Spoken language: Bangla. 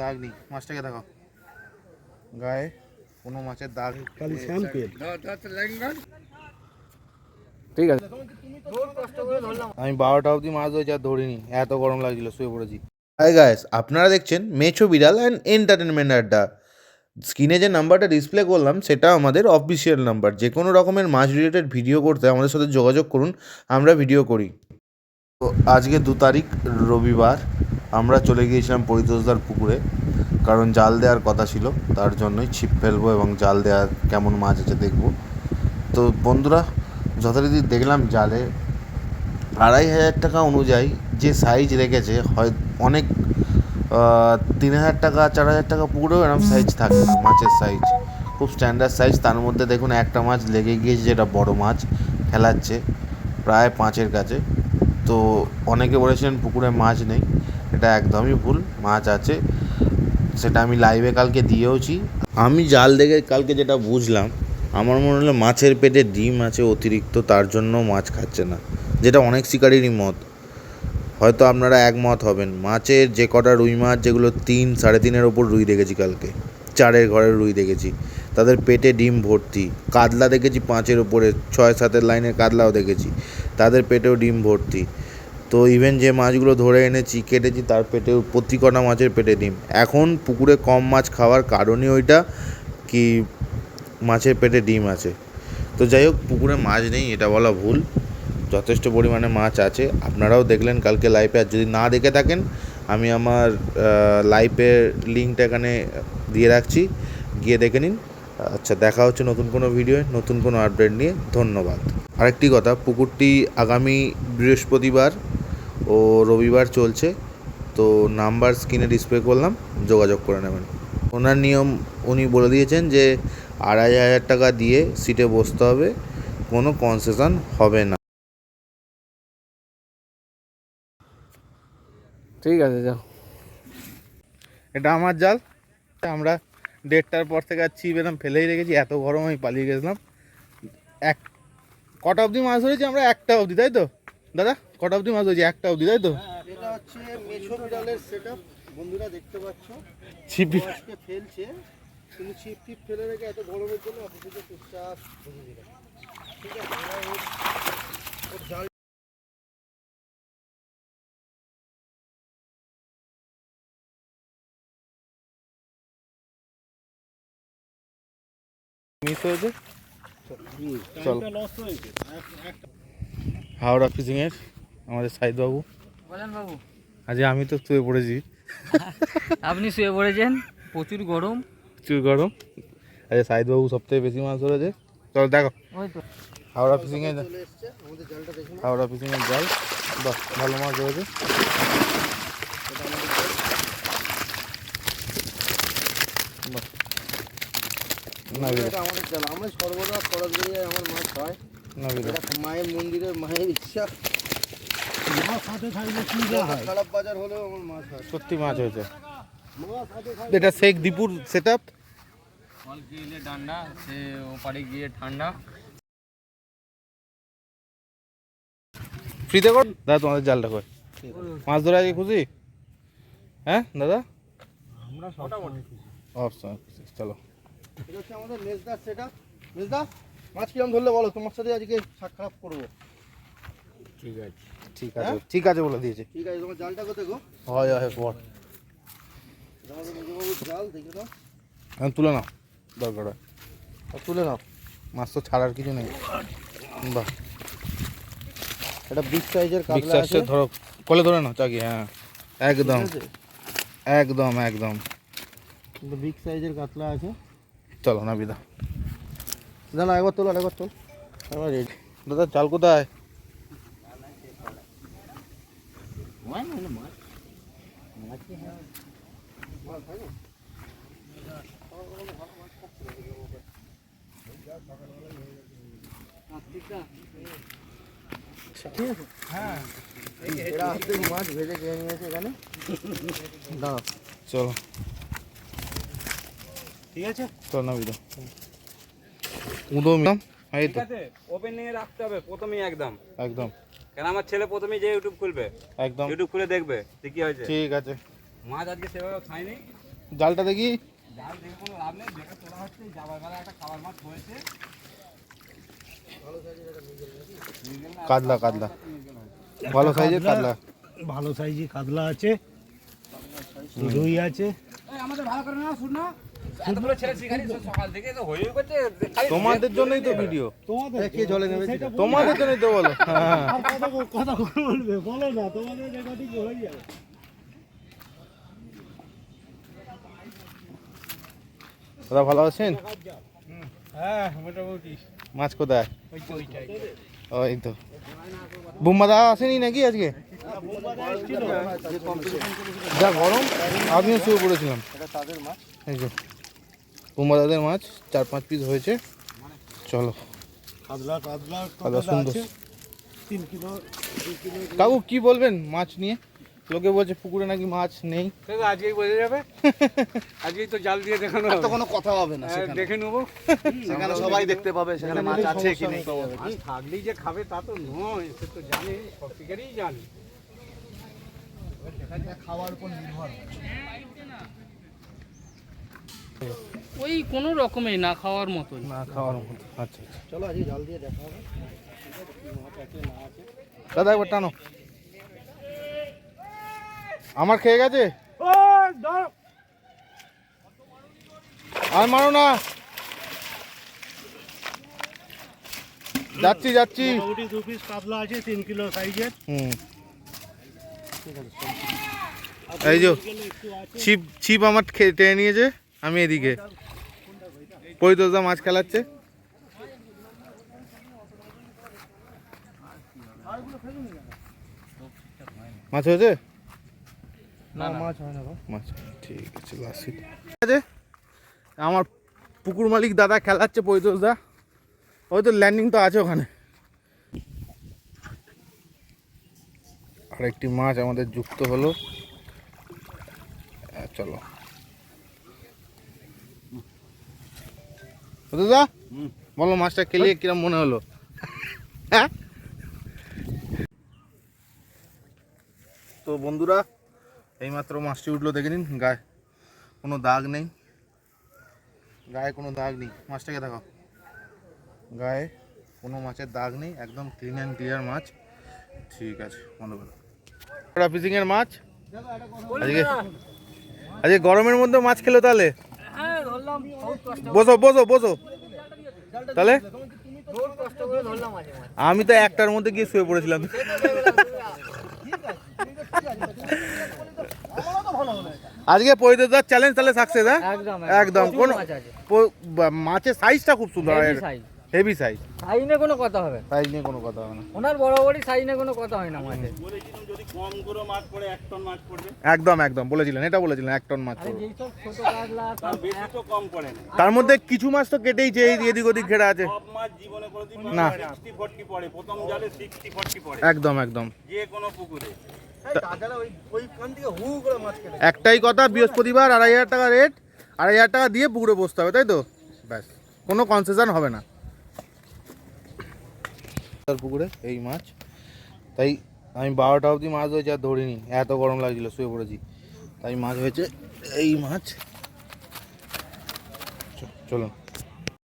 দাগ নেই মাছটাকে দেখো গায়ে কোনো মাছের দাগ খালি স্যাম্পেল ঠিক আছে। আমি বারোটা অবধি মাছ ধরেছি আর ধরিনি এত গরম লাগছিল শুয়ে পড়েছি। হাই গাইস আপনারা দেখছেন মেছো বিড়াল অ্যান্ড এন্টারটেনমেন্ট আড্ডা স্ক্রিনে যে নাম্বারটা ডিসপ্লে করলাম সেটা আমাদের অফিসিয়াল নাম্বার যে কোনো রকমের মাছ রিলেটেড ভিডিও করতে আমাদের সাথে যোগাযোগ করুন আমরা ভিডিও করি। তো আজকে দু তারিখ রবিবার। আমরা চলে গিয়েছিলাম পরিতোষদার পুকুরে কারণ জাল দেওয়ার কথা ছিল তার জন্যই ছিপ ফেলব এবং জাল দেওয়ার কেমন মাছ আছে দেখব। তো বন্ধুরা যথারীতি দেখলাম জালে আড়াই হাজার টাকা অনুযায়ী যে সাইজ রেখেছে হয় অনেক তিন হাজার টাকা চার হাজার টাকা পুকুরেও এরকম সাইজ থাকে না মাছের সাইজ খুব স্ট্যান্ডার্ড সাইজ তার মধ্যে দেখুন একটা মাছ লেগে গিয়েছে যেটা বড় মাছ খেলাচ্ছে প্রায় পাঁচের কাছে। তো অনেকে বলেছিলেন পুকুরে মাছ নেই। এটা একদমই ভুল, মাছ আছে। সেটা আমি লাইভে কালকে দিয়েওছি। আমি জাল দেখে কালকে যেটা বুঝলাম, আমার মনে হলো মাছের পেটে ডিম আছে অতিরিক্ত, তার জন্য মাছ খাচ্ছে না। যেটা অনেক শিকারেরই মত। হয়তো আপনারা একমত হবেন, মাছের যে কটা রুই মাছ, যেগুলো তিন, সাড়ে তিনের ওপর রুই দেখেছি কালকে, চারের ঘরের রুই দেখেছি, তাদের পেটে ডিম ভর্তি, কাতলা দেখেছি পাঁচের ওপরে, ছয়, সাতের লাইনের কাতলাও দেখেছি, তাদের পেটেও ডিম ভর্তি। তো ইভেন যে মাছগুলো ধরে এনেছি, কেটেছি, তার পেটে, প্রতি কটা মাছের পেটে ডিম। এখন পুকুরে কম মাছ খাওয়ার কারণই ওইটা কি মাছের পেটে ডিম আছে। তো যাই হোক, পুকুরে মাছ নেই, এটা বলা ভুল। যথেষ্ট পরিমাণে মাছ আছে। আপনারাও দেখলেন কালকে লাইভে আর যদি না দেখে থাকেন, আমি আমার লাইভের লিঙ্কটা এখানে দিয়ে রাখছি। গিয়ে দেখে নিন। আচ্ছা দেখা হচ্ছে নতুন কোনো ভিডিও নতুন কোনো আপডেট নিয়ে। ধন্যবাদ। আরেকটি কথা, পুকুরটি আগামী বৃহস্পতিবার ও রবিবার চলছে তো নাম্বার স্ক্রিনে ডিসপ্লে করলাম যোগাযোগ করে নেবেন। ওনার নিয়ম উনি বলে দিয়েছেন যে আড়াই হাজার টাকা দিয়ে সিটে বসতে হবে কোনো কনসেশন হবে না। ঠিক আছে যাও। এটা আমার জাল আমরা দেড়টার পর থেকে আর ছিপ এরকম ফেলেই রেখেছি এত গরম আমি পালিয়ে গেছিলাম। এক কটা অবধি মাছ ধরেছি আমরা? একটা অবধি তাই তো? দাদা কটা অবধি মাছ ধরেছি একটা অবধি তাই তো? এটা হচ্ছে মেছো বিড়ালের সেটআপ বন্ধুরা দেখতে পাচ্ছ। ছিপ ফেলছে। কিন্তু ছিপ টিপ ফেলে রেখে এত গরমের জন্য অফিসে চুপচাপ ঠিক আছে মিস হয়েছে? চল। হাওড়া ফিশিংয়ের আমাদের সাইদবাবু। বলেন বাবু। আজ আমি তো শুয়ে পড়েছি। আপনি শুয়ে পড়েছেন? প্রচুর গরম। প্রচুর গরম। আজ সাইদবাবু সবথেকে বেশি মাছ ধরেছে। চল দেখো। ওই তো। হাওড়া ফিশিংয়ে চলে এসছে আমাদের জালটা হাওড়া ফিশিংয়ের জাল। বাহ ভালো মাছ ধরেছে। না এটা আমাদের জাল। আমরা সর্বদা সরাসরি আমার মাছ হয় মায়ের মন্দিরে মায়ের ইচ্ছা। খারাপ বাজার হলেও আমার মাছ হয় সত্যি মাছ হয়েছে এটা শেখ দীপুর সেট আপ ফল গিয়ে ঠান্ডা সে ওপারে গিয়ে ঠান্ডা। ফ্রিতে কর। দাদা তোমাদের জালটা কর মাছ ধরে আজকে খুশি? হ্যাঁ দাদা? আমরা খুশি। চলো। এটা হচ্ছে আমাদের মেজদার সেটা মেজদা? মাছ কিরম ধরলে বলো? তোমার সাথে আজকে সাক্ষাৎ করব। ঠিক আছে ঠিক আছে ঠিক আছে বলে দিয়েছে। ঠিক আছে তোমার জালটা কোথায় গো? হয় হয় জাল দেখে দাও এখন তুলে নাও দরকার হয়। আর তুলে নাও মাছ তো ছাড়ার কিছু নেই। বাহ। এটা বিগ সাইজের কাতলা আছে? ধরো কোলে ধরে নাও চাকি হ্যাঁ একদম একদম একদম। বিগ সাইজের কাতলা আছে। চলো না বিদা জানা একবার তোল একবার তোল। একবার রেডি দাদা চাল কোথায়? মাছ ভেজে খেয়ে নিয়েছে এখানে দাঁড়াও চলো। ঠিক আছে? চল না বিদা উদো মিলাম ঠিক আছে ওপেনিং এ রাখতে হবে প্রথমেই একদম। একদম। কেন আমার ছেলে প্রথমেই যে ইউটিউব খুলবে? একদম। ইউটিউব খুলে দেখবে যে কি হয়েছে। ঠিক আছে। মাছ আজকে সেভাবে খাইনি জালটা দেখি। জাল দেখে কোনো লাভ নেই দেখে তোলা হচ্ছে যাবার বেলা একটা খাবার মাছ হয়েছে। কাতলা কাতলা। ভালো সাইজের কাতলা ভালো সাইজে কাতলা আছে। রুই আছে। আমাদের ভালো করে না শুন না। তোমাদের জন্যই তো ভিডিও। তোমাদের কে জলে নেবে তোমাদের জন্যই তো বলো। হ্যাঁ। কথা কথা বলবে বলো না তোমাদের হয়ে যাবে। দাদা ভালো আছেন? হ্যাঁ মাছ কোথায়? ওই তো ওইটাই। ওই তো। বুম্বা দা আসেনি নাকি আজকে? যা গরম আমিও শুয়ে পড়েছিলাম। এটা তাদের মাছ এই যে। দাদের মাছ চার পাঁচ পিস হয়েছে। চলো। সুন্দর। কাকু কি বলবেন মাছ নিয়ে? লোকে বলছে পুকুরে নাকি মাছ নেই। আজকেই বোঝা যাবে? আজকেই তো জাল দিয়ে দেখানো তো কোনো কথা হবে না সেখানে। দেখে নেব। সেখানে সবাই দেখতে পাবে সেখানে মাছ আছে কি নেই। থাকলেই যে খাবে তা তো নয় সে তো জানে সব শিকারই জানে। খাওয়ার উপর নির্ভর। ওই কোনো রকমে না খাওয়ার মতোই। না খাওয়ার মতো আচ্ছা আচ্ছা। চলো আজকে জাল দিয়ে দেখা হবে। দাদা একবার টানো। আমার খেয়ে গেছে? আর মারো না। যাচ্ছি যাচ্ছি। মোটামুটি দু পিস কাতলা আছে তিন কিলো সাইজের। হুম। এই যে ছিপ ছিপ আমার খে- টেনে নিয়েছে। আমি এদিকে। পরিতোষদা মাছ খেলাচ্ছে। মাছ হয়েছে? না মাছ হয় না মাছ ঠিক আছে লাসি ঠিক আছে। আমার পুকুর মালিক দাদা খেলাচ্ছে পরিতোষদা ওই তো ল্যান্ডিং তো আছে ওখানে। আর একটি মাছ আমাদের যুক্ত হলো। চলো। দাদা? বলো মাছটা খেলিয়ে কিরম মনে হলো? হ্যাঁ? তো বন্ধুরা এইমাত্র মাছটি উঠল দেখে নিন গায়ে কোনো দাগ নেই। গায়ে কোনো দাগ নেই। মাছটাকে দেখো। গায়ে কোনো মাছের দাগ নেই একদম ক্লিন অ্যান্ড ক্লিয়ার মাছ। ঠিক আছে বন্ধ করো। ফিশিংয়ের মাছ। আজকে আজকে গরমের মধ্যে মাছ খেলো তাহলে? বোঝো বোঝো বসো তাহলে? আমি তো একটার মধ্যে গিয়ে শুয়ে পড়েছিলাম। আজকে পরিদেদার চ্যালেঞ্জ তাহলে সাকসেস হ্যাঁ? একদম একদম। কোন মাছের সাইজটা খুব সুন্দর। হেভি সাইজ সাইজ নিয়ে কোনো কথা হবে সাইজ নিয়ে কোনো কথা হবে না। ওনার বরাবরই সাইজ নিয়ে কোনো কথা হয় না মাছের একদম একদম বলেছিলেন এটা বলেছিলেন এক টন মাছ আরে পড়বে। যেই সব ছোট কাতলা তার তার মধ্যে কিছু মাছ তো কেটেইছে এই এদিক ওদিক ঘেরা আছে। সব মাছ জীবনে কোনোদিন না। সিক্সটি ফোরটি পড়ে প্রথম জালে সিক্সটি ফোরটি পড়ে। একদম একদম। যে কোনো পুকুরে। তাছাড়া ওই ওই কান থেকে হু করে মাছ কেটে একটাই কথা বৃহস্পতিবার আড়াই হাজার টাকা রেট আড়াই হাজার টাকা দিয়ে পুকুরে বসতে হবে তাই তো? ব্যাস কোনো কনসেশন হবে না। পুকুরে, এই মাছ। তাই আমি বারোটা অবধি মাছ হয়েছে আর ধরিনি, এত গরম লাগছিল, শুয়ে পড়েছি। তাই মাছ হয়েছে এই মাছ। চলুন।